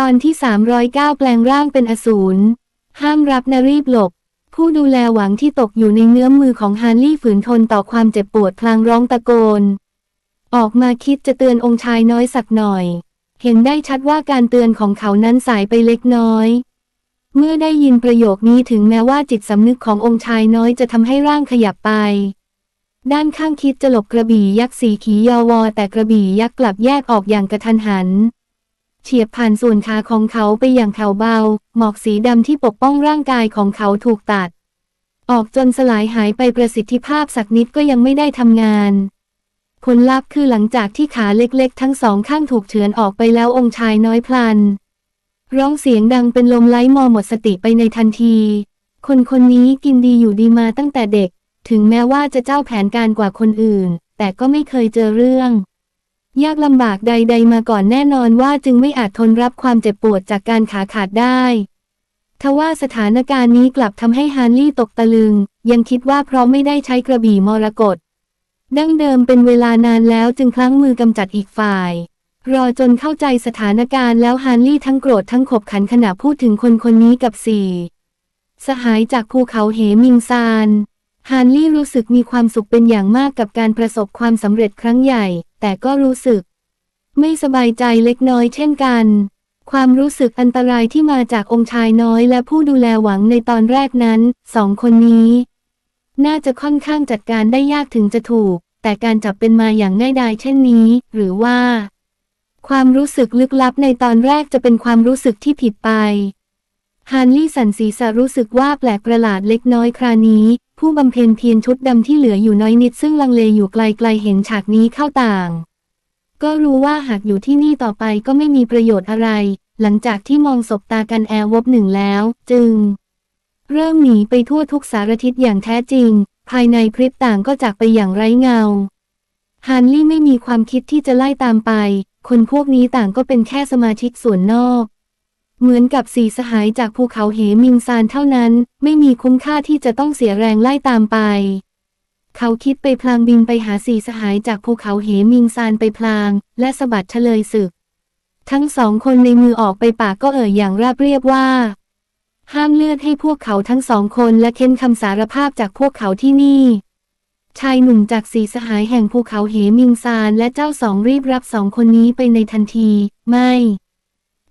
ตอนที่ 309 แปลงร่างเป็นอสูร ห้ามรับนะรีบหลบ ผู้ดูแลหวังที่ตกอยู่ในเงื้อมมือของฮาร์ลี่ฝืนทนต่อความเจ็บปวดพลางร้องตะโกน ออกมาคิดจะเตือนองค์ชายน้อยสักหน่อย เห็นได้ชัดว่าการเตือนของเขานั้นสายไปเล็กน้อย เมื่อได้ยินประโยคนี้ถึงแม้ว่าจิตสำนึกขององค์ชายน้อยจะทำให้ร่างขยับไป ด้านข้างคิดจะหลบกระบี่ยักษ์สีขียอวอแต่กระบี่ยักษ์กลับแยกออกอย่างกระทันหัน เฉียบผ่านส่วนขาของเขาไปอย่างแผ่วเบา หมอกสีดำที่ปกป้องร่างกายของเขาถูกตัด ออกจนสลายหายไปประสิทธิภาพสักนิดก็ยังไม่ได้ทำงาน ผลลัพธ์คือหลังจากที่ขาเล็กๆ ทั้งสองข้างถูกเฉือนออกไปแล้วองค์ชายน้อยพลัน ร้องเสียงดังเป็นลมไร้มอหมดสติไปในทันที คนคนนี้กินดีอยู่ดีมาตั้งแต่เด็ก ถึงแม้ว่าจะเจ้าแผนการกว่าคนอื่น แต่ก็ไม่เคยเจอเรื่อง ยากลำบากใด ๆ มาก่อนแน่นอนว่าจึงไม่อาจทนรับความเจ็บปวดจากการขาขาดได้ทว่าสถานการณ์นี้กลับทำให้ฮาร์ลี่ตกตะลึง ยังคิดว่าเพราะไม่ได้ใช้กระบี่มรกตดั้งเดิมเป็นเวลานานแล้วจึงพลั้งมือกำจัดอีกฝ่าย รอจนเข้าใจสถานการณ์แล้วฮาร์ลี่ทั้งโกรธทั้งขบขันขณะพูดถึงคนคนนี้กับสี่ สหายจากภูเขาเหมิงซาน ฮาร์ลี่รู้สึกมีความสุขเป็นอย่างมากกับการประสบความสำเร็จครั้งใหญ่ แต่ก็รู้สึก ไม่สบายใจเล็กน้อยเช่นกัน ความรู้สึกอันตรายที่มาจากองค์ชายน้อยและผู้ดูแลหวังในตอนแรกนั้น สองคนนี้ น่าจะค่อนข้างจัดการได้ยากถึงจะถูก แต่การจับเป็นมาอย่างง่ายดายเช่นนี้ หรือว่า ความรู้สึกลึกลับในตอนแรกจะเป็นความรู้สึกที่ผิดไปฮานลี่สันศีษะรู้สึกว่าแปลกประหลาดเล็กน้อยครานี้ ผู้บำเพ็ญเพียรชุดดำที่เหลืออยู่น้อยนิดซึ่งลังเลอยู่ไกลๆเห็นฉากนี้เข้าต่าง ก็รู้ว่าหากอยู่ที่นี่ต่อไปก็ไม่มีประโยชน์อะไร หลังจากที่มองศบตากันแอร์วบหนึ่งแล้ว จึง เริ่มหนีไปทั่วทุกสารทิศอย่างแท้จริง ภายในพริบต่างก็จากไปอย่างไร้เงาฮานลี่ไม่มีความคิดที่จะไล่ตามไป คนพวกนี้ต่างก็เป็นแค่สมาชิกส่วนนอก เหมือนกับสีสหายจากภูเขาเหมิงซานเท่านั้น ไม่มีคุ้มค่าที่จะต้องเสียแรงไล่ตามไป เขาคิดไปพลางบินไปหาสีสหายจากภูเขาเหมิงซานไปพลาง และสะบัดเฉลยศึก ทั้งสองคนในมือออกไปปากก็เอ่ยอย่างราบเรียบว่า ห้ามเลือดให้พวกเขาทั้งสองคนและเค้นคำสารภาพจากพวกเขาที่นี่ชายหนุ่มจากสีสหายแห่งภูเขาเหมิงซานและเจ้าสองรีบรับสองคนนี้ไปในทันที ไม่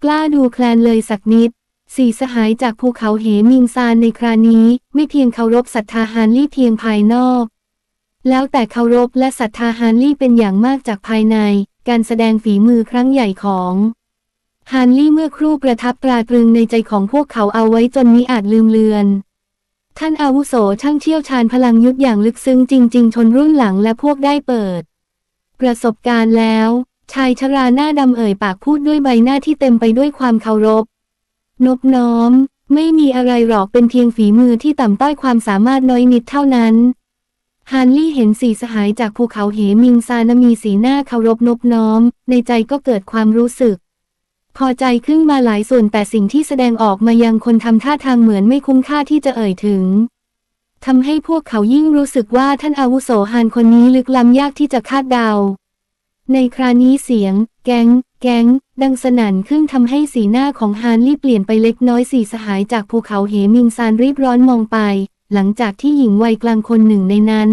กล้าดูแคลนเลยสักนิดสี่สหายจากภูเขาเหมิงซานในครานี้ ไม่เพียงเคารพศรัทธาฮานลี่เพียงภายนอก แล้วแต่เคารพและศรัทธาฮานลี่เป็นอย่างมากจากภายใน การแสดงฝีมือครั้งใหญ่ของฮานลี่เมื่อครู่ประทับตราตรึงในใจของพวกเขาเอาไว้จนมิอาจลืมเลือน ท่านอาวุโสช่างเชี่ยวชาญพลังยุทธอย่างลึกซึ้งจริง ๆ ชนรุ่นหลังและพวกได้เปิด ประสบการณ์แล้ว ชายชราหน้าดำเอ่ยปากพูดด้วยใบหน้าที่เต็มไปด้วยความเคารพ นบน้อม ไม่มีอะไรหรอกเป็นเพียงฝีมือที่ต่ำต้อยความสามารถน้อยนิดเท่านั้น ฮานลี่เห็นสีสหายจากภูเขาเหมิงซานมีสีหน้าเคารพนบน้อม ในใจก็เกิดความรู้สึก พอใจขึ้นมาหลายส่วนแต่สิ่งที่แสดงออกมายังคนทำท่าทางเหมือนไม่คุ้มค่าที่จะเอ่ยถึงทำให้พวกเขายิ่งรู้สึกว่าท่านอาวุโสฮานคนนี้ลึกล้ำยากที่จะคาดเดา ในครานี้เสียง แก๊ง แก๊ง ดังสนั่นขึ้นทำให้สีหน้าของฮานลี่เปลี่ยนไปเล็กน้อยสี่สหายจากภูเขาเหมิงซานรีบร้อนมองไป หลังจากที่หญิงวัยกลางคนหนึ่งในนั้น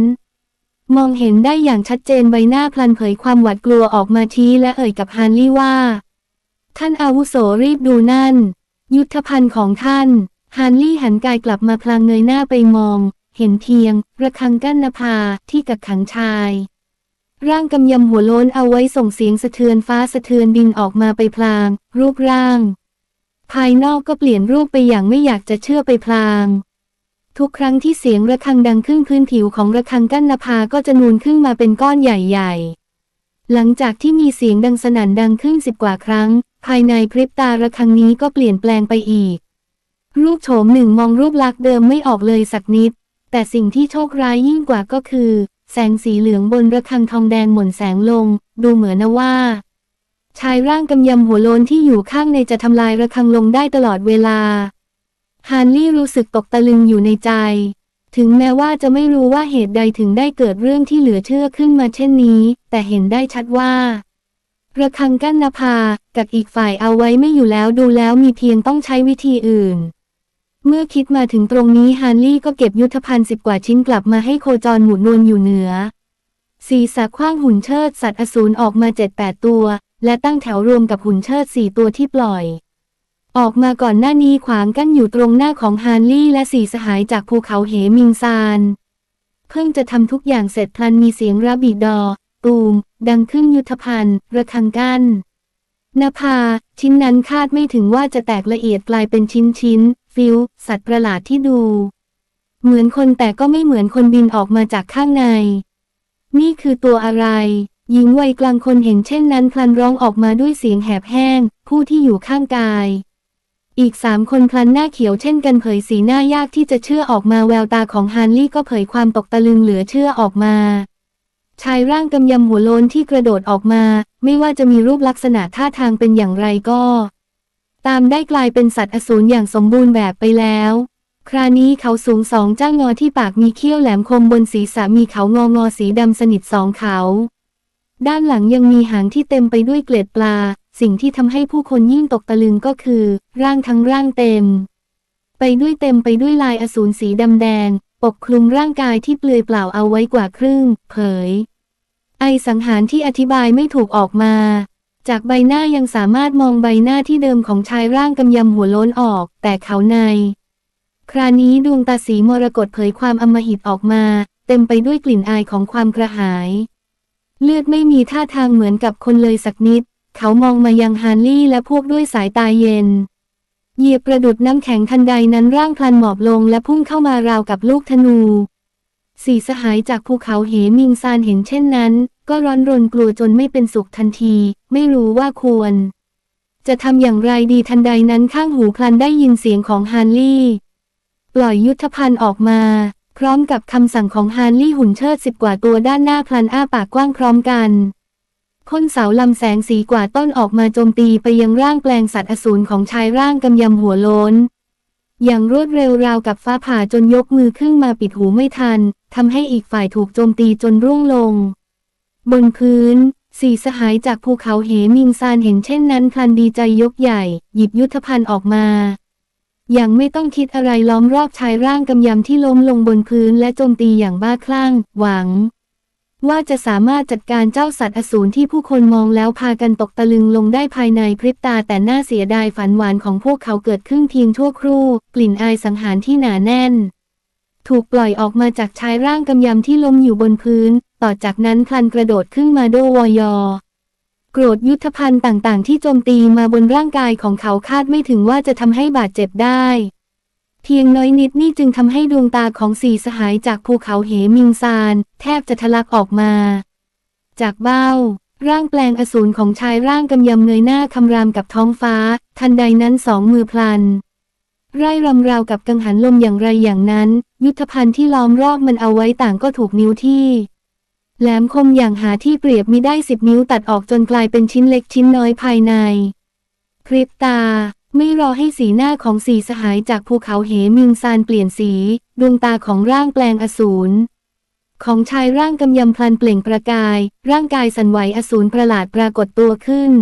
มองเห็นได้อย่างชัดเจนใบหน้าพลันเผยความหวาดกลัวออกมาชี้และเอ่ยกับฮานลี่ว่า ท่านอาวุโสรีบดูนั่น ยุทธภัณฑ์ของท่านฮานลี่หันกายกลับมาพลางเงยหน้าไปมอง เห็นเพียง ระฆังกั้นนภาที่กักขังชาย ร่างกำยำหัวโล้นเอาไว้ส่งเสียงสะเทือนฟ้าสะเทือนดินออกมาไปพลาง รูปร่าง ภายนอกก็เปลี่ยนรูปไปอย่างไม่อยากจะเชื่อไปพลาง ทุกครั้งที่เสียงระฆังดังขึ้นพื้นผิวของระฆังกั้นนภาก็จะนูนขึ้นมาเป็นก้อนใหญ่ๆ หลังจากที่มีเสียงดังสนั่นดังขึ้นสิบกว่าครั้ง ภายในพริบตาระฆังนี้ก็เปลี่ยนแปลงไปอีก รูปโฉมหนึ่งมองรูปลักษณ์เดิมไม่ออกเลยสักนิด แต่สิ่งที่โชคร้ายยิ่งกว่าก็คือ แสงสีเหลืองบนระฆังทองแดงหม่นแสงลง ดูเหมือนนะว่า ชายร่างกำยำหัวโลนที่อยู่ข้างในจะทำลายระฆังลงได้ตลอดเวลา ฮานลี่รู้สึกตกตะลึงอยู่ในใจ ถึงแม้ว่าจะไม่รู้ว่าเหตุใดถึงได้เกิดเรื่องที่เหลือเชื่อขึ้นมาเช่นนี้ แต่เห็นได้ชัดว่าระคังกั้นนภา กับอีกฝ่ายเอาไว้ไม่อยู่แล้วดูแล้วมีเพียงต้องใช้วิธีอื่น เมื่อคิดมาถึงตรงนี้ฮานลี่ก็เก็บยุทธภัณฑ์สิบกว่าชิ้นกลับมาให้โคจรหมุนวนอยู่เหนือ ศีรษะขว้างหุ่นเชิดสัตว์อสูรออกมาเจ็ดแปดตัว และตั้งแถวรวมกับหุ่นเชิดสี่ตัวที่ปล่อย ออกมาก่อนหน้านี้ขวางกั้นอยู่ตรงหน้าของฮานลี่และสี่สหายจากภูเขาเหมิงซาน เพิ่งจะทำทุกอย่างเสร็จพลันมีเสียงระบีดอ ตูม ดังขึ้นยุทธภัณฑ์ ระฆังกั้นนภา ชิ้นนั้นคาดไม่ถึงว่าจะแตกละเอียดกลายเป็นชิ้นชิ้น ฟิวสัตว์ประหลาดที่ดู เหมือนคนแต่ก็ไม่เหมือนคนบินออกมาจากข้างใน นี่คือตัวอะไร หญิงวัยกลางคนเห็นเช่นนั้นพลันร้องออกมาด้วยเสียงแหบแห้ง ผู้ที่อยู่ข้างกาย อีกสามคนพลันหน้าเขียวเช่นกันเผยสีหน้ายากที่จะเชื่อออกมาแววตาของฮานลี่ก็เผยความตกตะลึงเหลือเชื่อออกมาชายร่างกำยำหัวโลนที่กระโดดออกมา ไม่ว่าจะมีรูปลักษณะท่าทางเป็นอย่างไรก็ ตามได้กลายเป็นสัตว์อสูรอย่างสมบูรณ์แบบไปแล้ว ครานี้เขาสูงสองจ้างงอที่ปากมีเขี้ยวแหลมคมบนศีรษะมีเขางองอสีดำสนิทสองเขา ด้านหลังยังมีหางที่เต็มไปด้วยเกล็ดปลา สิ่งที่ทำให้ผู้คนยิ่งตกตะลึงก็คือ ร่างทั้งร่างเต็ม ไปด้วยเต็มไปด้วยลายอสูรสีดำแดง ปกคลุมร่างกายที่เปลือยเปล่าเอาไว้กว่าครึ่ง เผย ไอสังหารที่อธิบายไม่ถูกออกมา จากใบหน้ายังสามารถมองใบหน้าที่เดิมของชายร่างกำยำหัวโล้นออก แต่เขาใน คราวนี้ดวงตาสีมรกตเผยความอำมหิตออกมา เต็มไปด้วยกลิ่นอายของความกระหาย เลือดไม่มีท่าทางเหมือนกับคนเลยสักนิด เขามองมายังฮานลี่และพวกด้วยสายตาเย็น เหยียบประดุดน้ำแข็งทันใดนั้นร่างพลันหมอบลงและพุ่งเข้ามาราวกับลูกธนู สี่สหายจากภูเขาเหมิงซานเห็นเช่นนั้น ก็ร้อนรนกลัวจนไม่เป็นสุขทันที ไม่รู้ว่าควร จะทำอย่างไรดีทันใดนั้นข้างหูพลันได้ยินเสียงของฮานลี่ ปล่อยยุทธภัณฑ์ออกมา พร้อมกับคำสั่งของฮานลี่หุ่นเชิดสิบกว่าตัวด้านหน้าพลันอ้าปากกว้างพร้อมกันพ่นเสาลำแสงสีกว่าต้นออกมาโจมตีไปยังร่างแปลงสัตว์อสูรของชายร่างกำยำหัวโล้น อย่างรวดเร็วราวกับฟ้าผ่าจนยกมือขึ้นมาปิดหูไม่ทันทำให้อีกฝ่ายถูกโจมตีจนร่วงลง บนพื้นสี่สหายจากภูเขาเหมิงซานเห็นเช่นนั้นพลันดีใจยกใหญ่ หยิบยุทธภัณฑ์ออกมา อย่างไม่ต้องคิดอะไรล้อมรอบชายร่างกำยำที่ล้มลงบนพื้นและโจมตีอย่างบ้าคลั่ง หวัง ว่าจะสามารถจัดการเจ้าสัตว์อสูรที่ผู้คนมองแล้วพากันตกตะลึงลงได้ภายในพริบตาแต่น่าเสียดายฝันหวานของพวกเขาเกิดขึ้นเพียงชั่วครู่ กลิ่นอายสังหารที่หนาแน่น ถูกปล่อยออกมาจากชายร่างกำยำที่ล้มอยู่บนพื้น ต่อจากนั้นพลันกระโดดขึ้นมาโดวอยอโกรธยุทธภัณฑ์ต่างๆ ที่โจมตีมาบนร่างกายของเขาคาดไม่ถึงว่าจะทำให้บาดเจ็บได้ พียงน้อยนิดนี่จึงทำให้ดวงตาของสี่สหายจากภูเขาเหมิงซาน แทบจะทะลักออกมา จากเบ้า ร่างแปลงอสูรของชายร่างกำยำเงยหน้าคำรามกับท้องฟ้า ทันใดนั้นสองมือพลัน ไร่รำราวกับกังหันลมอย่างไรอย่างนั้น ยุทธภัณฑ์ที่ล้อมรอบมันเอาไว้ต่างก็ถูกนิ้วที่ แหลมคมอย่างหาที่เปรียบมิได้สิบนิ้วตัดออกจนกลายเป็นชิ้นเล็กชิ้นน้อยภายในพริบตา ไม่รอให้สีหน้าของสีสหายจากภูเขาเหมิงซานเปลี่ยนสี ดวงตาของร่างแปลงอสูรของชายร่างกำยำพลันเปล่งประกาย ร่างกายสั่นไหวอสูรประหลาดปรากฏตัวขึ้น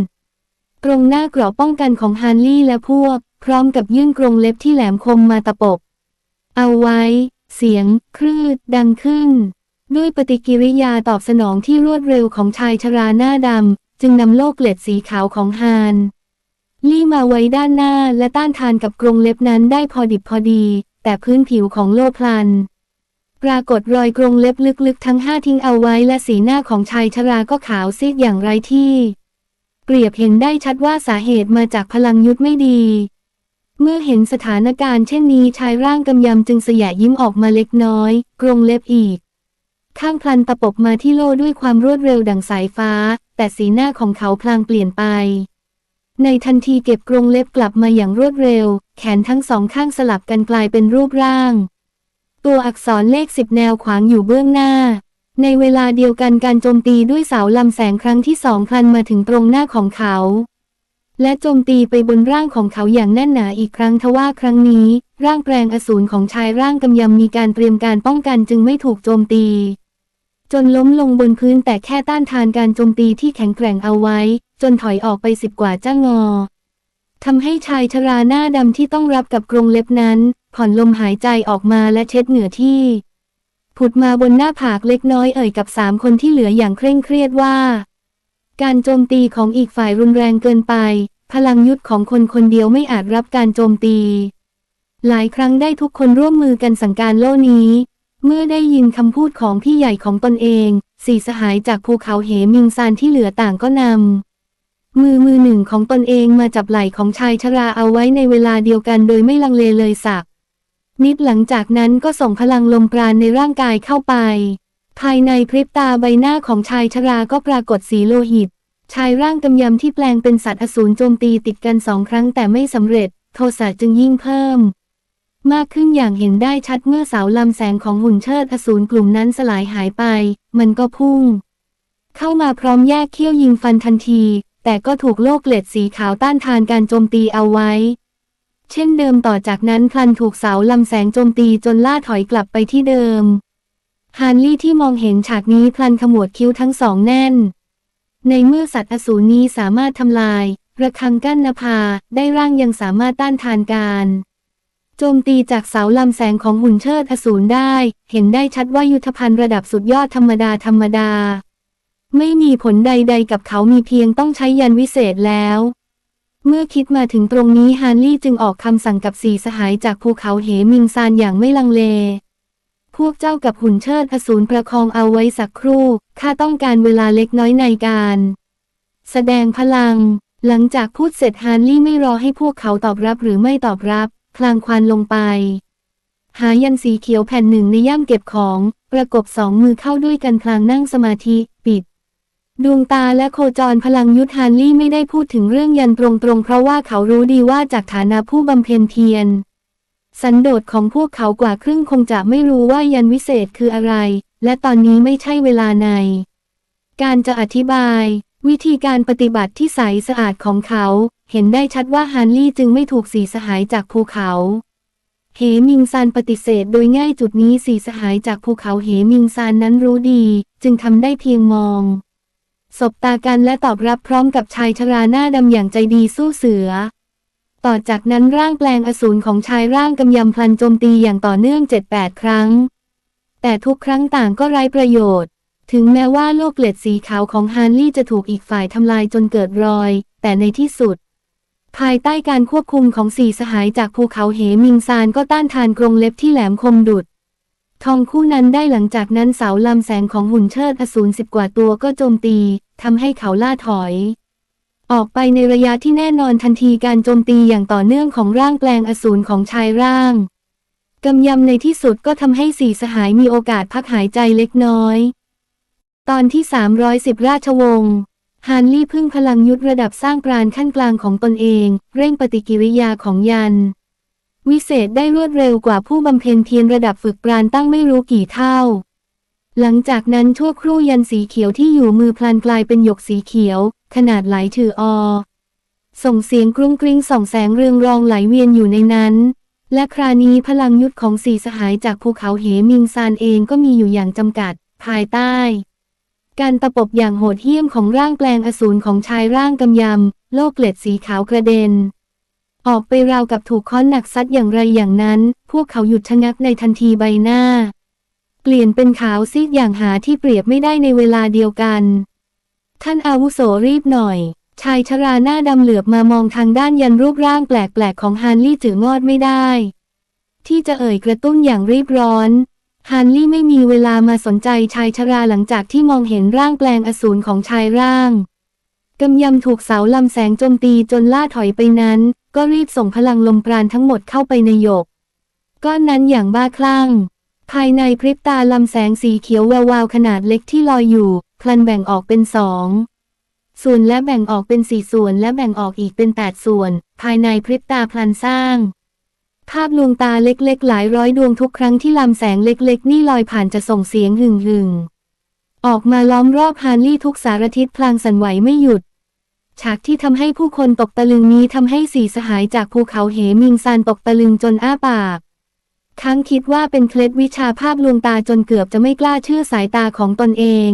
ตรงหน้าเกราะป้องกันของฮานลี่และพวก พร้อมกับยื่นกรงเล็บที่แหลมคมมาตะปบ เอาไว้ เสียง คลืด ดังขึ้น ด้วยปฏิกิริยาตอบสนองที่รวดเร็วของชายชราหน้าดำ จึงนำโลกเกล็ดสีขาวของฮาน ลี่มาไว้ด้านหน้าและต้านทานกับกรงเล็บนั้นได้พอดิบพอดี แต่พื้นผิวของโลพลัน ปรากฏรอยกรงเล็บลึกๆ ทั้งห้าทิ้งเอาไว้และสีหน้าของชายชราก็ขาวซีดอย่างไรที่ เปรียบเห็นได้ชัดว่าสาเหตุมาจากพลังยุทธไม่ดี เมื่อเห็นสถานการณ์เช่นนี้ชายร่างกำยำจึงสยะยิ้มออกมาเล็กน้อย กรงเล็บอีก ข้างพลันตะปบมาที่โลด้วยความรวดเร็วดังสายฟ้า แต่สีหน้าของเขาพลางเปลี่ยนไป ในทันทีเก็บกรงเล็บกลับมาอย่างรวดเร็ว แขนทั้งสองข้างสลับกันกลายเป็นรูปร่าง ตัวอักษรเลขสิบแนวขวางอยู่เบื้องหน้า ในเวลาเดียวกันการโจมตีด้วยเสาลำแสงครั้งที่สองพลันมาถึงตรงหน้าของเขา และโจมตีไปบนร่างของเขาอย่างแน่นหนาอีกครั้งทว่าครั้งนี้ ร่างแปลงอสูรของชายร่างกำยำมีการเตรียมการป้องกันจึงไม่ถูกโจมตี จนล้มลงบนพื้นแต่แค่ต้านทานการโจมตีที่แข็งแกร่งเอาไว้ จนถอยออกไปสิบกว่าจ้างอทำให้ชายชราหน้าดำที่ต้องรับกับกรงเล็บนั้น ผ่อนลมหายใจออกมาและเช็ดเหงื่อที่ ผุดมาบนหน้าผากเล็กน้อยเอ่ยกับสามคนที่เหลืออย่างเคร่งเครียดว่า การโจมตีของอีกฝ่ายรุนแรงเกินไป พลังยุทธของคนคนเดียวไม่อาจรับการโจมตี หลายครั้งได้ทุกคนร่วมมือกันสั่งการโล่นี้ เมื่อได้ยินคำพูดของพี่ใหญ่ของตนเอง สี่สหายจากภูเขาเหมิงซานที่เหลือต่างก็นำมือมือหนึ่งของตนเองมาจับไหล่ของชายชราเอาไว้ในเวลาเดียวกันโดยไม่ลังเลเลยสัก นิดหลังจากนั้นก็ส่งพลังลมปราณในร่างกายเข้าไป ภายในพริบตาใบหน้าของชายชราก็ปรากฏสีโลหิต ชายร่างกำยำที่แปลงเป็นสัตว์อสูรโจมตีติดกันสองครั้งแต่ไม่สำเร็จ โทสะจึงยิ่งเพิ่ม มากขึ้นอย่างเห็นได้ชัดเมื่อเสาลำแสงของหุ่นเชิดอสูรกลุ่มนั้นสลายหายไป มันก็พุ่ง เข้ามาพร้อมแยกเขี้ยวยิงฟันทันที แต่ก็ถูกโลกเกล็ดสีขาวต้านทานการโจมตีเอาไว้ เช่นเดิมต่อจากนั้นพลันถูกเสาลำแสงโจมตีจนล่าถอยกลับไปที่เดิมฮานลี่ที่มองเห็นฉากนี้พลันขมวดคิ้วทั้งสองแน่น ในเมื่อสัตว์อสูรนี้สามารถทำลาย ระฆังกั้นนภาได้ร่างยังสามารถต้านทานการ โจมตีจากเสาลำแสงของหุ่นเชิดอสูรได้ เห็นได้ชัดว่ายุทธภัณฑ์ระดับสุดยอดธรรมดาธรรมดา ไม่มีผลใดๆกับเขามีเพียงต้องใช้ยันวิเศษแล้ว เมื่อคิดมาถึงตรงนี้ฮานลี่จึงออกคำสั่งกับสี่สหายจากภูเขาเหมิงซานอย่างไม่ลังเล พวกเจ้ากับหุ่นเชิดอสูรประคองเอาไว้สักครู่ ข้าต้องการเวลาเล็กน้อยในการ แสดงพลัง หลังจากพูดเสร็จฮานลี่ไม่รอให้พวกเขาตอบรับหรือไม่ตอบรับ พลางควันลงไป หายันสีเขียวแผ่นหนึ่งในย่ามเก็บของ ประกบสองมือเข้าด้วยกันพลางนั่งสมาธิ ปิด ดวงตาและโคจรพลังยุทธฮานลี่ไม่ได้พูดถึงเรื่องยันตรงๆ เพราะว่าเขารู้ดีว่าจากฐานะผู้บำเพ็ญเพียร สันโดษของพวกเขากว่าครึ่งคงจะไม่รู้ว่ายันวิเศษคืออะไร และตอนนี้ไม่ใช่เวลาใน การจะอธิบาย วิธีการปฏิบัติที่ใสสะอาดของเขา เห็นได้ชัดว่าฮานลี่จึงไม่ถูกสีสหายจากภูเขา เหมิงซานปฏิเสธโดยง่ายจุดนี้สีสหายจากภูเขาเหมิงซานนั้นรู้ดี จึงทำได้เพียงมอง สบตากันและตอบรับพร้อมกับชายชราหน้าดำอย่างใจดีสู้เสือ ต่อจากนั้นร่างแปลงอสูรของชายร่างกำยำพลันโจมตีอย่างต่อเนื่อง 7-8 ครั้ง แต่ทุกครั้งต่างก็ไร้ประโยชน์ ถึงแม้ว่าโลกเกล็ดสีขาวของฮานลี่จะถูกอีกฝ่ายทำลายจนเกิดรอย แต่ในที่สุด ภายใต้การควบคุมของสี่สหายจากภูเขาเหมิงซานก็ต้านทานกรงเล็บที่แหลมคมดุด ทองคู่นั้นได้หลังจากนั้นเสาลำแสงของหุ่นเชิดอสูรสิบกว่าตัวก็โจมตีทำให้เขาล่าถอย ออกไปในระยะที่แน่นอนทันทีการโจมตีอย่างต่อเนื่องของร่างแปลงอสูรของชายร่างกำยำในที่สุดก็ทำให้สี่สหายมีโอกาสพักหายใจเล็กน้อย ตอนที่ 310 ราชวงศ์ฮานลี่พึ่งพลังยุทธระดับสร้างปราณขั้นกลางของตนเอง เร่งปฏิกิริยาของยัน วิเศษได้รวดเร็วกว่าผู้บำเพ็ญเพียรระดับฝึกปราณตั้งไม่รู้กี่เท่า หลังจากนั้นชั่วครู่ยันสีเขียวที่อยู่มือพลันกลายเป็นหยกสีเขียว ขนาดไหลถืออส่งเสียงกรุ้งกริ้งส่องแสงเรืองรองไหลเวียนอยู่ในนั้น และครานี้พลังยุทธของสี่สหายจากภูเขาเหมิงซานเองก็มีอยู่อย่างจำกัด ภายใต้ การตะปบอย่างโหดเหี้ยมของร่างแปลงอสูรของชายร่างกำยำ โลกเกล็ดสีขาวกระเด็น ออกไปราวกับถูกค้อนหนักซัดอย่างไรอย่างนั้น พวกเขาหยุดชะงักในทันทีใบหน้า เปลี่ยนเป็นขาวซีดอย่างหาที่เปรียบไม่ได้ในเวลาเดียวกัน ท่านอาวุโสรีบหน่อย ชายชราหน้าดำเหลือบมามองทางด้านยันรูปร่างแปลกๆของฮานลี่จืองอดไม่ได้ ที่จะเอ่ยกระตุ้นอย่างรีบร้อน ฮานลี่ไม่มีเวลามาสนใจชายชราหลังจากที่มองเห็นร่างแปลงอสูรของชายร่าง กำยำถูกเสาลำแสงโจมตีจนล่าถอยไปนั้น ก็รีบส่งพลังลมปราณทั้งหมดเข้าไปในหยก ก้อนนั้นอย่างบ้าคลั่ง ภายในพริบตาลำแสงสีเขียวแวววาวขนาดเล็กที่ลอยอยู่ พลันแบ่งออกเป็นสองส่วนและแบ่งออกเป็นสี่ส่วนและแบ่งออกอีกเป็นแปดส่วน ภายในพริบตาพลันสร้าง ภาพลวงตาเล็กๆ หลายร้อยดวงทุกครั้งที่ลำแสงเล็กๆ นี่ลอยผ่านจะส่งเสียงหึ่งหึ่งๆออกมาล้อมรอบฮานลี่ทุกสารทิศพลางสั่นไหวไม่หยุด ฉากที่ทำให้ผู้คนตกตะลึงนี้ทำให้สี่สหายจากภูเขาเหมิงซานตกตะลึงจนอ้าปากค้างคิดว่าเป็นเคล็ดวิชาภาพลวงตาจนเกือบจะไม่กล้าเชื่อสายตาของตนเอง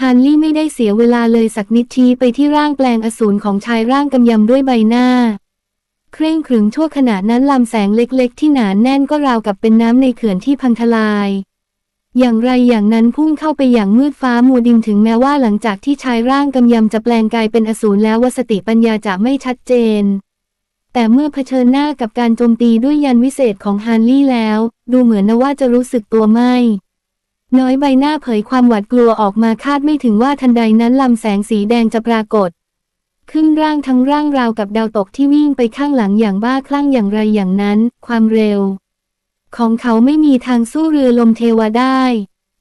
ฮันลี่ไม่ได้เสียเวลาเลยสักนิดชี้ไปที่ร่างแปลงอสูรของชายร่างกำยำด้วยใบหน้า เคร่งขรึมชั่วขณะนั้นลำแสงเล็กๆ ที่หนานแน่นก็ราวกับเป็นน้ำในเขื่อนที่พังทลาย อย่างไรอย่างนั้นพุ่งเข้าไปอย่างมืดฟ้ามัวดินถึงแม้ว่าหลังจากที่ชายร่างกำยำจะแปลงกายเป็นอสูรแล้ววสติปัญญาจะไม่ชัดเจน แต่เมื่อเผชิญหน้ากับการโจมตีด้วยยันวิเศษของฮันลี่แล้ว ดูเหมือนนะว่าจะรู้สึกตัวไม่น้อยใบหน้าเผยความหวาดกลัวออกมาคาดไม่ถึงว่าทันใดนั้นลำแสงสีแดงจะปรากฏ ขึ้นร่างทั้งร่างราวกับดาวตกที่วิ่งไปข้างหลังอย่างบ้าคลั่งอย่างไรอย่างนั้น ความเร็ว ของเขาไม่มีทางสู้เรือลมเทวาได้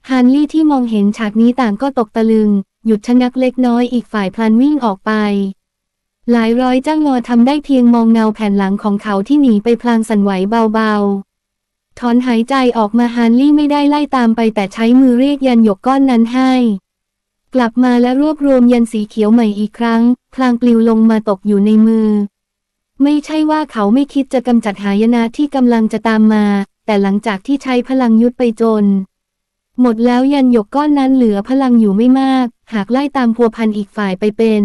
ฮันลี่ที่มองเห็นฉากนี้ต่างก็ตกตะลึง หยุดชะงักเล็กน้อยอีกฝ่ายพลันวิ่งออกไป หลายร้อยจ้างงอทำได้เพียงมองเงาแผ่นหลังของเขาที่หนีไปพลางสั่นไหวเบาๆ ถอนหายใจออกมาฮันลี่ไม่ได้ไล่ตามไปแต่ใช้มือเรียกยันหยกก้อนนั้นให้ กลับมาและรวบรวมยันสีเขียวใหม่อีกครั้ง พลางปลิวลงมาตกอยู่ในมือ ไม่ใช่ว่าเขาไม่คิดจะกำจัดหายนะที่กำลังจะตามมา แต่หลังจากที่ใช้พลังยุดไปจน หมดแล้วยันหยกก้อนนั้นเหลือพลังอยู่ไม่มาก หากไล่ตามพัวพันอีกฝ่ายไปเป็น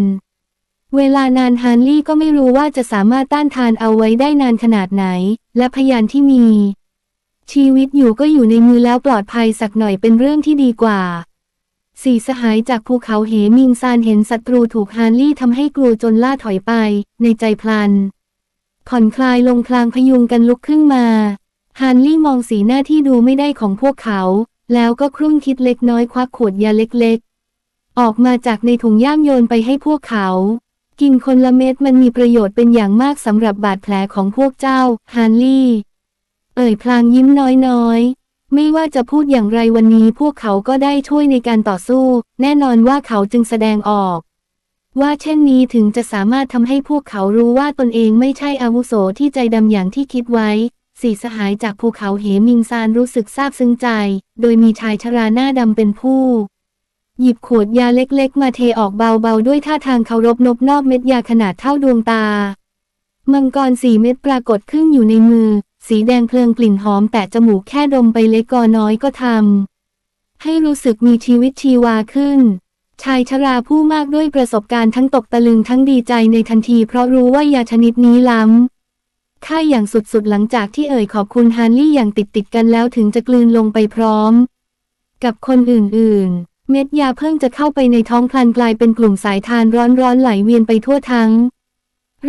เวลานานฮานลี่ก็ไม่รู้ว่าจะสามารถต้านทานเอาไว้ได้นานขนาดไหน และพยานที่มี ชีวิตอยู่ก็อยู่ในมือแล้วปลอดภัยสักหน่อยเป็นเรื่องที่ดีกว่า สี่สหายจากภูเขาเหมิงซานเห็นศัตรูถูกฮานลี่ทำให้กลัวจนล่าถอยไป ในใจพลัน ผ่อนคลายลงพลางพยุงกันลุกขึ้นมาฮานลี่มองสีหน้าที่ดูไม่ได้ของพวกเขา แล้วก็ครุ่นคิดเล็กน้อยควักขวดยาเล็กๆ ออกมาจากในถุงย่ามโยนไปให้พวกเขา กินคนละเม็ดมันมีประโยชน์เป็นอย่างมากสำหรับบาดแผลของพวกเจ้าฮานลี่ เอ่ยพลางยิ้มน้อยๆ ไม่ว่าจะพูดอย่างไรวันนี้พวกเขาก็ได้ช่วยในการต่อสู้ แน่นอนว่าเขาจึงแสดงออก ว่าเช่นนี้ถึงจะสามารถทำให้พวกเขารู้ว่าตนเองไม่ใช่อาวุโสที่ใจดำอย่างที่คิดไว้ สี่สหายจากภูเขาเหมิงซานรู้สึกซาบซึ้งใจ โดยมีชายชราหน้าดำเป็นผู้ หยิบขวดยาเล็กๆ มาเทออกเบาๆ ด้วยท่าทางเคารพนบนอบเม็ดยาขนาดเท่าดวงตา มังกรสี่เม็ดปรากฏขึ้นอยู่ในมือ สีแดงเพลิงกลิ่นหอมแต่จมูกแค่ดมไปเล็กกอน้อยก็ทำให้รู้สึกมีชีวิตชีวาขึ้น ชายชราผู้มากด้วยประสบการณ์ทั้งตกตะลึงทั้งดีใจในทันทีเพราะรู้ว่ายาชนิดนี้ล้ำค่าอย่างสุดๆหลังจากที่เอ่ยขอบคุณฮานลี่อย่างติดติดๆกันแล้วถึงจะกลืนลงไปพร้อม กับคนอื่นๆ เม็ดยาเพิ่งจะเข้าไปในท้องพลันกลายเป็นกลุ่มสายทานร้อนๆไหลเวียนไปทั่วทั้ง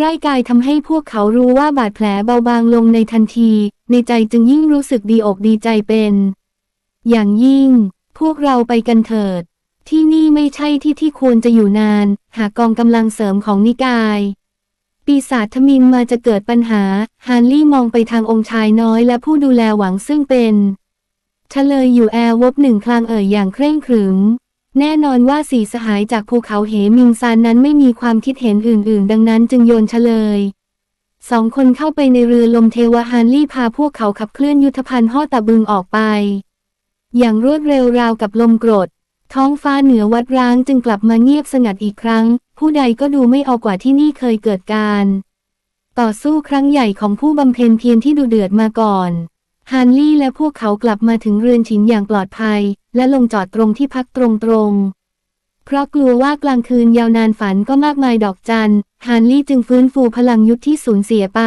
ร่างกายทำให้พวกเขารู้ว่าบาดแผลเบาบางลงในทันที ในใจจึงยิ่งรู้สึกดีอกดีใจเป็น อย่างยิ่ง พวกเราไปกันเถิด ที่นี่ไม่ใช่ที่ที่ควรจะอยู่นาน หากกองกำลังเสริมของนิกาย ปีศาจทมินมาจะเกิดปัญหา ฮานลี่มองไปทางองค์ชายน้อยและผู้ดูแลหวังซึ่งเป็นเฉลยอยู่แอร์วบหนึ่งคลางเอ่ยอย่างเคร่งขรึม แน่นอนว่าสีสหายจากภูเขาเหมิงซานนั้นไม่มีความคิดเห็นอื่น ๆ ดังนั้นจึงโยนเฉลยสองคนเข้าไปในเรือลมเทวฮานลี่พาพวกเขาขับเคลื่อนยุทธภัณฑ์ห่อตะบึงออกไป อย่างรวดเร็วราวกับลมกรด ท้องฟ้าเหนือวัดร้างจึงกลับมาเงียบสงัดอีกครั้ง ผู้ใดก็ดูไม่เอากว่าที่นี่เคยเกิดการ ต่อสู้ครั้งใหญ่ของผู้บำเพ็ญเพียรที่ดูเดือดมาก่อน ฮานลี่และพวกเขากลับมาถึงเรือนฉินอย่างปลอดภัย และลงจอดตรงที่พักตรงๆ เพราะกลัวว่ากลางคืนยาวนานฝันก็มากมายดอกจันฮานลี่จึงฟื้นฟูพลังยุทธที่สูญเสียไป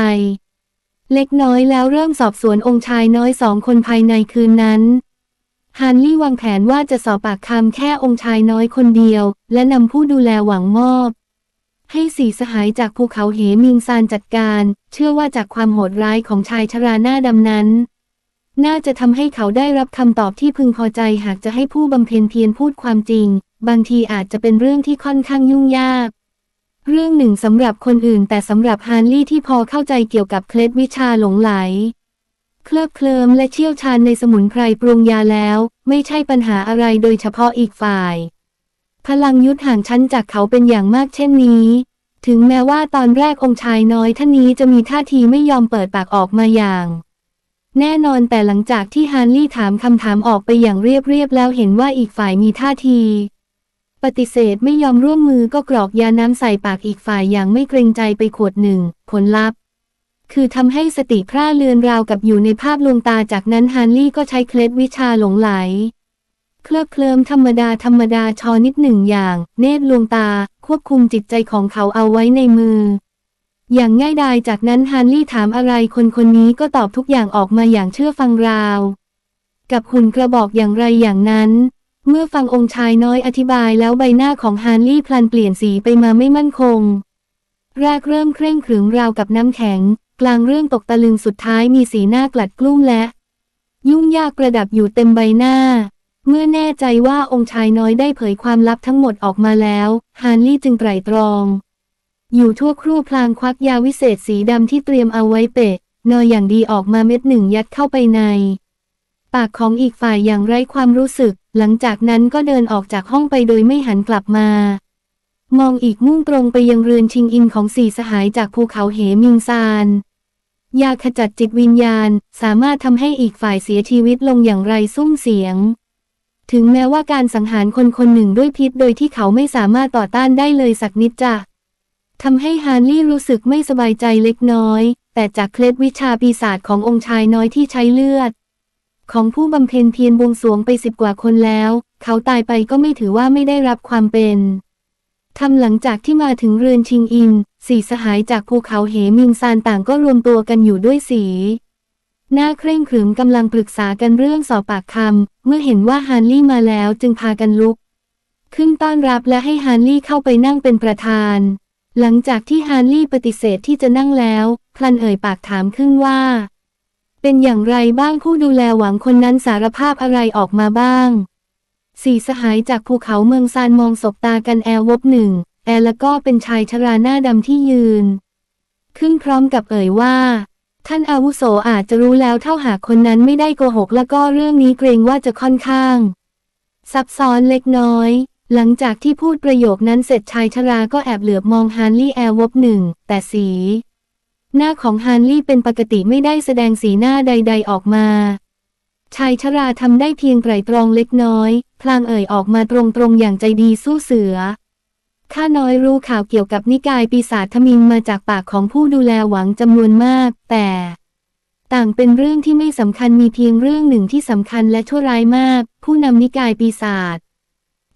เล็กน้อยแล้วเริ่มสอบสวนองค์ชายน้อยสองคนภายในคืนนั้นฮานลี่วางแผนว่าจะสอบปากคำแค่องค์ชายน้อยคนเดียว และนำผู้ดูแลหวังมอบ ให้สีสหายจากภูเขาเหมิงซานจัดการ เชื่อว่าจากความโหดร้ายของชายชราหน้าดำนั้น น่าจะทำให้เขาได้รับคำตอบที่พึงพอใจหากจะให้ผู้บำเพ็ญเพียรพูดความจริง บางทีอาจจะเป็นเรื่องที่ค่อนข้างยุ่งยาก เรื่องหนึ่งสำหรับคนอื่น แต่สำหรับฮานลี่ที่พอเข้าใจเกี่ยวกับเคล็ดวิชาหลงไหล เคลิบเคลิมและเชี่ยวชาญในสมุนไพรปรุงยาแล้ว ไม่ใช่ปัญหาอะไรโดยเฉพาะอีกฝ่าย พลังยุทธห่างชั้นจากเขาเป็นอย่างมากเช่นนี้ถึงแม้ว่าตอนแรกองค์ชายน้อยท่านนี้จะมีท่าทีไม่ยอมเปิดปากออกมาอย่าง แน่นอนแต่หลังจากที่ฮานลี่ถามคำถามออกไปอย่างเรียบๆแล้วเห็นว่าอีกฝ่ายมีท่าที ปฏิเสธไม่ยอมร่วมมือก็กรอกยาน้ำใส่ปากอีกฝ่ายอย่างไม่เกรงใจไปขวดหนึ่ง ผลลัพธ์ คือทำให้สติพร่าเลือนราวกับอยู่ในภาพลวงตาจากนั้นฮันลี่ก็ใช้เคล็ดวิชาหลงไหล เคลิบเคลิมธรรมดาธรรมดาชอนิดหนึ่งอย่าง เนตรลวงตา ควบคุมจิตใจของเขาเอาไว้ในมือ อย่างง่ายดายจากนั้นฮันลี่ถามอะไรคนคนนี้ก็ตอบทุกอย่างออกมาอย่างเชื่อฟังราว กับหุ่นกระบอกอย่างไรอย่างนั้น เมื่อฟังองค์ชายน้อยอธิบายแล้วใบหน้าของฮันลี่พลันเปลี่ยนสีไปมาไม่มั่นคง แรกเริ่มเคร่งขรึมราวกับน้ำแข็ง กลางเรื่องตกตะลึงสุดท้ายมีสีหน้ากลัดกลุ้มและ ยุ่งยากประดับอยู่เต็มใบหน้า เมื่อแน่ใจว่าองค์ชายน้อยได้เผยความลับทั้งหมดออกมาแล้วฮานลี่จึงไตร่ตรอง อยู่ทั่วครู่พลางควักยาวิเศษสีดำที่เตรียมเอาไว้เปะนออย่างดีออกมาเม็ดหนึ่งยัดเข้าไปใน ปากของอีกฝ่ายอย่างไร้ความรู้สึก หลังจากนั้นก็เดินออกจากห้องไปโดยไม่หันกลับมา มองอีกมุ่งตรงไปยังเรือนชิงอินของสี่สหายจากภูเขาเหมิงซานยาขจัดจิตวิญญาณ สามารถทำให้อีกฝ่ายเสียชีวิตลงอย่างไรซุ้มเสียง ถึงแม้ว่าการสังหารคนคนหนึ่งด้วยพิษโดยที่เขาไม่สามารถต่อต้านได้เลยสักนิดจะ ทำให้ฮาร์ลี่รู้สึกไม่สบายใจเล็กน้อย แต่จากเคล็ดวิชาปีศาจขององค์ชายน้อยที่ใช้เลือด ของผู้บำเพ็ญเพียรบวงสวงไปสิบกว่าคนแล้ว เขาตายไปก็ไม่ถือว่าไม่ได้รับความเป็นทำหลังจากที่มาถึงเรือนชิงอิน สี่สหายจากภูเขาเหมิงซานต่างก็รวมตัวกันอยู่ด้วยสี หน้าเคร่งขรึมกำลังปรึกษากันเรื่องสอบปากคำเมื่อเห็นว่าฮานลี่มาแล้วจึงพากันลุก ขึ้นต้อนรับและให้ฮานลี่เข้าไปนั่งเป็นประธาน หลังจากที่ฮานลี่ปฏิเสธที่จะนั่งแล้ว พลันเอ่ยปากถามขึ้นว่า เป็นอย่างไรบ้างผู้ดูแลหวังคนนั้นสารภาพอะไรออกมาบ้าง สี่สหายจากภูเขาเมืองซานมองสบตากันแอลวบหนึ่ง แอลแล้วก็เป็นชายชราหน้าดำที่ยืน ขึ้นพร้อมกับเอ่ยว่า ท่านอาวุโสอาจจะรู้แล้วเท่าหากคนนั้นไม่ได้โกหก แล้วก็เรื่องนี้เกรงว่าจะค่อนข้าง ซับซ้อนเล็กน้อย หลังจากที่พูดประโยคนั้นเสร็จชายชราก็แอบเหลือบมองฮานลี่แอลวบหนึ่ง แต่สี หน้าของฮานลี่เป็นปกติไม่ได้แสดงสีหน้าใด ๆออกมา ชายชราทำได้เพียงไตรตรองเล็กน้อย พลางเอ่ยออกมาตรงๆอย่างใจดีสู้เสือ ข้าน้อยรู้ข่าวเกี่ยวกับนิกายปีศาจทมิงมาจากปากของผู้ดูแลหวังจำนวนมาก แต่ ต่างเป็นเรื่องที่ไม่สำคัญมีเพียงเรื่องหนึ่งที่สำคัญและชั่วร้ายมาก ผู้นำนิกายปีศาจ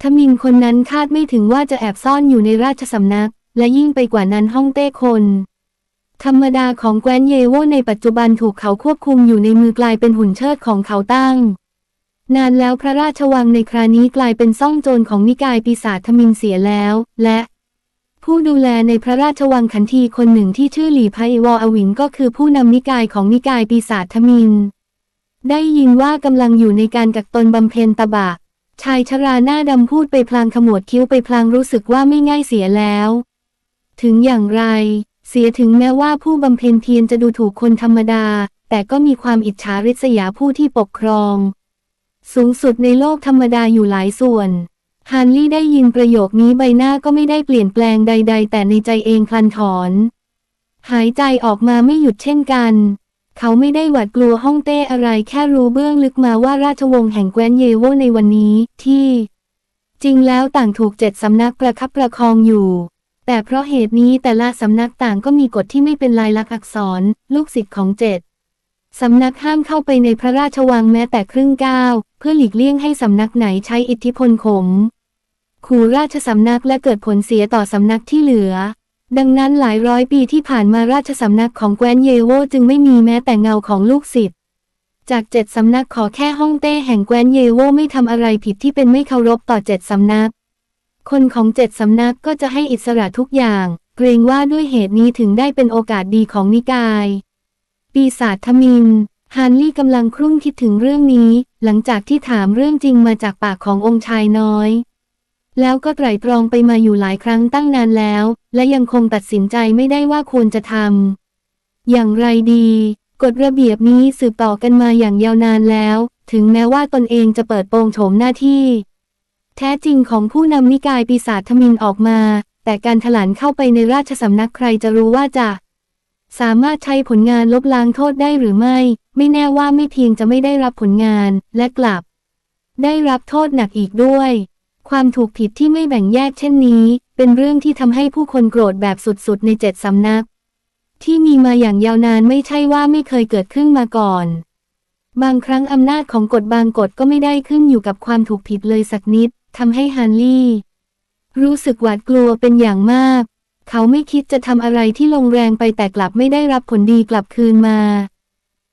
ทมิงคนนั้นคาดไม่ถึงว่าจะแอบซ่อนอยู่ในราชสำนัก และยิ่งไปกว่านั้นฮ่องเต้คน ธรรมดาของแกว้นเยโวในปัจจุบันถูกเขาควบคุมอยู่ในมือกลายเป็นหุ่นเชิดของเขาตั้ง นานแล้วพระราชวังในครานี้กลายเป็นซ่องโจรของนิกายปีศาจทมิงเสียแล้ว และ ผู้ดูแลในพระราชวังขันทีคนหนึ่งที่ชื่อหลีไพวออวินก็คือผู้นำนิกายของนิกายปีศาจทมิงได้ยินว่ากำลังอยู่ในการกักตนบำเพ็ญตบะ ชายชราหน้าดำพูดไปพลางขมวดคิ้วไปพลางรู้สึกว่าไม่ง่ายเสียแล้ว ถึงอย่างไร เสียถึงแม้ว่าผู้บำเพ็ญเพียรจะดูถูกคนธรรมดา แต่ก็มีความอิจฉาริษยาผู้ที่ปกครอง สูงสุดในโลกธรรมดาอยู่หลายส่วนฮานลี่ได้ยินประโยคนี้ใบหน้าก็ไม่ได้เปลี่ยนแปลงใด ๆ แต่ในใจเองพลันถอน หายใจออกมาไม่หยุดเช่นกัน เขาไม่ได้หวาดกลัวฮ่องเต้อะไรแค่รู้เบื้องลึกมาว่าราชวงศ์แห่งแคว้นเยโวในวันนี้ที่ จริงแล้วต่างถูกเจ็ดสำนักประคับประคองอยู่ แต่เพราะเหตุนี้แต่ละสำนักต่างก็มีกฎที่ไม่เป็นลายลักษณ์อักษร ลูกศิษย์ของเจ็ดสำนักห้ามเข้าไปในพระราชวังแม้แต่ครึ่งก้าว เพื่อหลีกเลี่ยงให้สำนักไหนใช้อิทธิพลข่มขู่ราชสำนักและเกิดผลเสียต่อสำนักที่เหลือ ดังนั้นหลายร้อยปีที่ผ่านมาราชสำนักของแคว้นเยโวจึงไม่มีแม้แต่เงาของลูกศิษย์ จากเจ็ดสำนักขอแค่ฮ่องเต้แห่งแคว้นเยโวไม่ทำอะไรผิดที่เป็นไม่เคารพต่อเจ็ดสำนัก คนของเจ็ดสำนักก็จะให้อิสระทุกอย่าง เกรงว่าด้วยเหตุนี้ถึงได้เป็นโอกาสดีของนิกาย ปีศาจทมินฮานลี่กำลังครุ่นคิดถึงเรื่องนี้ หลังจากที่ถามเรื่องจริงมาจากปากขององค์ชายน้อย แล้วก็ไตร่ตรองไปมาอยู่หลายครั้งตั้งนานแล้ว และยังคงตัดสินใจไม่ได้ว่าควรจะทำอย่างไรดี กฎระเบียบนี้สืบต่อกันมาอย่างยาวนานแล้ว ถึงแม้ว่าตนเองจะเปิดโปงโฉมหน้าที่ แท้จริงของผู้นำนิกายปีศาจทมินออกมา แต่การถลานเข้าไปในราชสำนักใครจะรู้ว่าจะสามารถใช้ผลงานลบล้างโทษได้หรือไม่ ไม่แน่ว่าไม่เพียงจะไม่ได้รับผลงานและกลับ ได้รับโทษหนักอีกด้วย ความถูกผิดที่ไม่แบ่งแยกเช่นนี้ เป็นเรื่องที่ทำให้ผู้คนโกรธแบบสุดๆ ในเจ็ดสำนัก ที่มีมาอย่างยาวนานไม่ใช่ว่าไม่เคยเกิดขึ้นมาก่อน บางครั้งอำนาจของกฎบางกฎก็ไม่ได้ขึ้นอยู่กับความถูกผิดเลยสักนิดทำให้ฮันลี่รู้สึกหวาดกลัวเป็นอย่างมาก เขาไม่คิดจะทำอะไรที่ลงแรงไปแต่กลับไม่ได้รับผลดีกลับคืนมา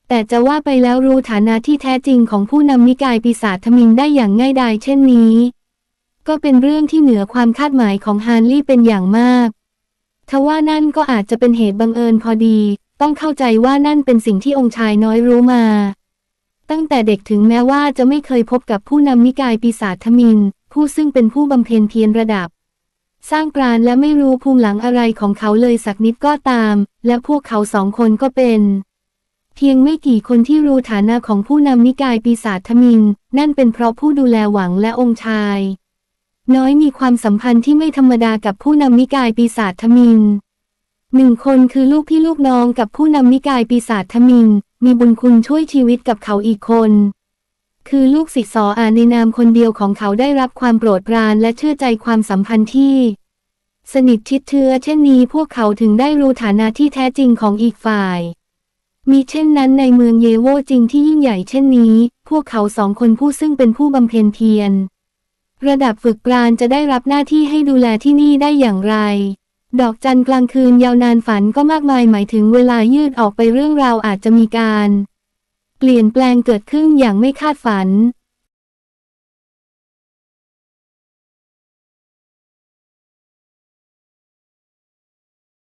แต่จะว่าไปแล้วรู้ฐานะที่แท้จริงของผู้นำนิกายปีศาจทมินได้อย่างง่ายดายเช่นนี้ ก็เป็นเรื่องที่เหนือความคาดหมายของฮานลี่เป็นอย่างมากทว่านั่นก็อาจจะเป็นเหตุบังเอิญพอดี ต้องเข้าใจว่านั่นเป็นสิ่งที่องค์ชายน้อยรู้มา ตั้งแต่เด็กถึงแม้ว่าจะไม่เคยพบกับผู้นำนิกายปีศาจทมิน ผู้ซึ่งเป็นผู้บำเพ็ญเพียรระดับ สร้างปราณและไม่รู้ภูมิหลังอะไรของเขาเลยสักนิดก็ตาม และพวกเขาสองคนก็เป็น เพียงไม่กี่คนที่รู้ฐานะของผู้นำนิกายปีศาจทมิน นั่นเป็นเพราะผู้ดูแลหวังและองค์ชาย น้อยมีความสัมพันธ์ที่ไม่ธรรมดากับผู้นำนิกายปีศาจทมินหนึ่งคนคือลูกพี่ลูกน้องกับผู้นำนิกายปีศาจทมิน มีบุญคุณช่วยชีวิตกับเขาอีกคน คือลูกศิษย์สออาในนามคนเดียวของเขาได้รับความโปรดปรานและเชื่อใจความสัมพันธ์ที่ สนิทชิดเชื้อเช่นนี้พวกเขาถึงได้รู้ฐานะที่แท้จริงของอีกฝ่ายมีเช่นนั้นในเมืองเยโวจริงที่ยิ่งใหญ่เช่นนี้ พวกเขาสองคนผู้ซึ่งเป็นผู้บำเพ็ญเพียร ระดับฝึกปราณจะได้รับหน้าที่ให้ดูแลที่นี่ได้อย่างไร ดอกจันทร์กลางคืนยาวนานฝันก็มากมายหมายถึงเวลายืดออกไปเรื่องราวอาจจะมีการ เปลี่ยนแปลงเกิดขึ้นอย่างไม่คาดฝัน